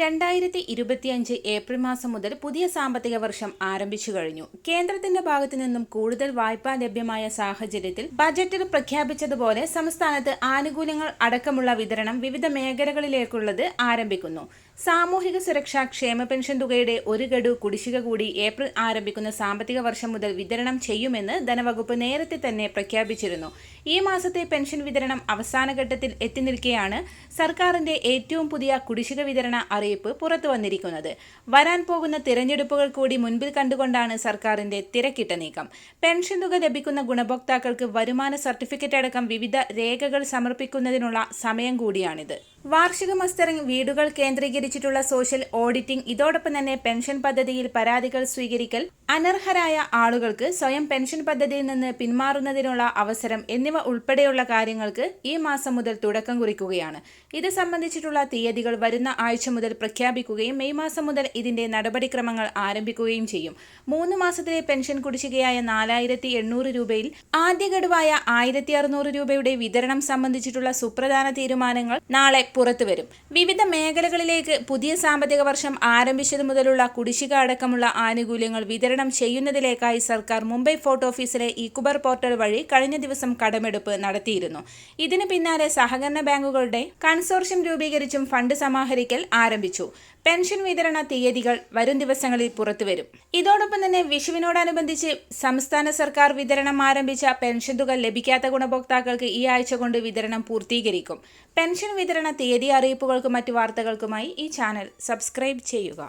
രണ്ടായിരത്തി ഇരുപത്തിയഞ്ച് ഏപ്രിൽ മാസം മുതൽ പുതിയ സാമ്പത്തിക വർഷം ആരംഭിച്ചു കഴിഞ്ഞു. കേന്ദ്രത്തിന്റെ ഭാഗത്തു നിന്നും കൂടുതൽ വായ്പ ലഭ്യമായ സാഹചര്യത്തിൽ ബജറ്റിൽ പ്രഖ്യാപിച്ചതുപോലെ സംസ്ഥാനത്ത് ആനുകൂല്യങ്ങൾ അടക്കമുള്ള വിതരണം വിവിധ മേഖലകളിലേക്കുള്ളത് ആരംഭിക്കുന്നു. സാമൂഹിക സുരക്ഷാ ക്ഷേമ പെൻഷൻ തുകയുടെ ഒരു ഗഡു കുടിശ്ശിക കൂടി ഏപ്രിൽ ആരംഭിക്കുന്ന സാമ്പത്തിക വർഷം മുതൽ വിതരണം ചെയ്യുമെന്ന് ധനവകുപ്പ് നേരത്തെ തന്നെ പ്രഖ്യാപിച്ചിരുന്നു. ഈ മാസത്തെ പെൻഷൻ വിതരണം അവസാന ഘട്ടത്തിൽ എത്തി നിൽക്കെയാണ് സർക്കാരിന്റെ ഏറ്റവും പുതിയ കുടിശ്ശിക വിതരണ പുറത്തു വന്നിരിക്കുന്നത്. വരാൻ പോകുന്ന തിരഞ്ഞെടുപ്പുകൾ കൂടി മുൻപിൽ കണ്ടുകൊണ്ടാണ് സർക്കാരിന്റെ തിരക്കിട്ട നീക്കം. പെൻഷൻ തുക ലഭിക്കുന്ന ഗുണഭോക്താക്കൾക്ക് വരുമാന സർട്ടിഫിക്കറ്റ് അടക്കം വിവിധ രേഖകൾ സമർപ്പിക്കുന്നതിനുള്ള സമയം കൂടിയാണിത്. വാർഷിക മസ്റ്ററിംഗ് വീടുകൾ കേന്ദ്രീകരിച്ചിട്ടുള്ള സോഷ്യൽ ഓഡിറ്റിംഗ് ഇതോടൊപ്പം തന്നെ പെൻഷൻ പദ്ധതിയിൽ പരാതികൾ സ്വീകരിക്കൽ അനർഹരായ ആളുകൾക്ക് സ്വയം പെൻഷൻ പദ്ധതിയിൽ നിന്ന് പിന്മാറുന്നതിനുള്ള അവസരം എന്നിവ ഉൾപ്പെടെയുള്ള കാര്യങ്ങൾക്ക് ഈ മാസം മുതൽ തുടക്കം കുറിക്കുകയാണ്. ഇത് സംബന്ധിച്ചിട്ടുള്ള തീയതികൾ വരുന്ന ആഴ്ച മുതൽ പ്രഖ്യാപിക്കുകയും മെയ് മാസം മുതൽ ഇതിന്റെ നടപടിക്രമങ്ങൾ ആരംഭിക്കുകയും ചെയ്യും. മൂന്ന് മാസത്തിലെ പെൻഷൻ കുടിശ്ശികയായ നാലായിരത്തി എണ്ണൂറ് രൂപയിൽ ആദ്യ ഗഡുവായ ആയിരത്തി അറുന്നൂറ് രൂപയുടെ വിതരണം സംബന്ധിച്ചിട്ടുള്ള സുപ്രധാന തീരുമാനങ്ങൾ നാളെ പുറത്തുവരും വിവിധ മേഖലകളിലേക്ക് പുതിയ സാമ്പത്തിക വർഷം ആരംഭിച്ചതു മുതലുള്ള കുടിശ്ശിക അടക്കമുള്ള ആനുകൂല്യങ്ങൾ വിതരണം ചെയ്യുന്നതിലേക്കായി സർക്കാർ മുംബൈ ഫോർട്ട് ഓഫീസിലെ ഇക്കുബർ പോർട്ടൽ വഴി കഴിഞ്ഞ ദിവസം കടമെടുപ്പ് നടത്തിയിരുന്നു. ഇതിന് പിന്നാലെ സഹകരണ ബാങ്കുകളുടെ കൺസോർഷ്യം രൂപീകരിച്ചും ഫണ്ട് സമാഹരിക്കൽ ആരംഭിച്ചു. പെൻഷൻ വിതരണ തീയതികൾ വരും ദിവസങ്ങളിൽ പുറത്തുവരും ഇതോടൊപ്പം തന്നെ വിഷുവിനോടനുബന്ധിച്ച് സംസ്ഥാന സർക്കാർ വിതരണം ആരംഭിച്ച പെൻഷൻ തുക ലഭിക്കാത്ത ഗുണഭോക്താക്കൾക്ക് ഈ ആഴ്ച കൊണ്ട് വിതരണം പൂർത്തീകരിക്കും. പെൻഷൻ വിതരണ തീയതി അറിയിപ്പുകൾക്കും മറ്റു വാർത്തകൾക്കുമായി ഈ ചാനൽ സബ്സ്ക്രൈബ് ചെയ്യുക.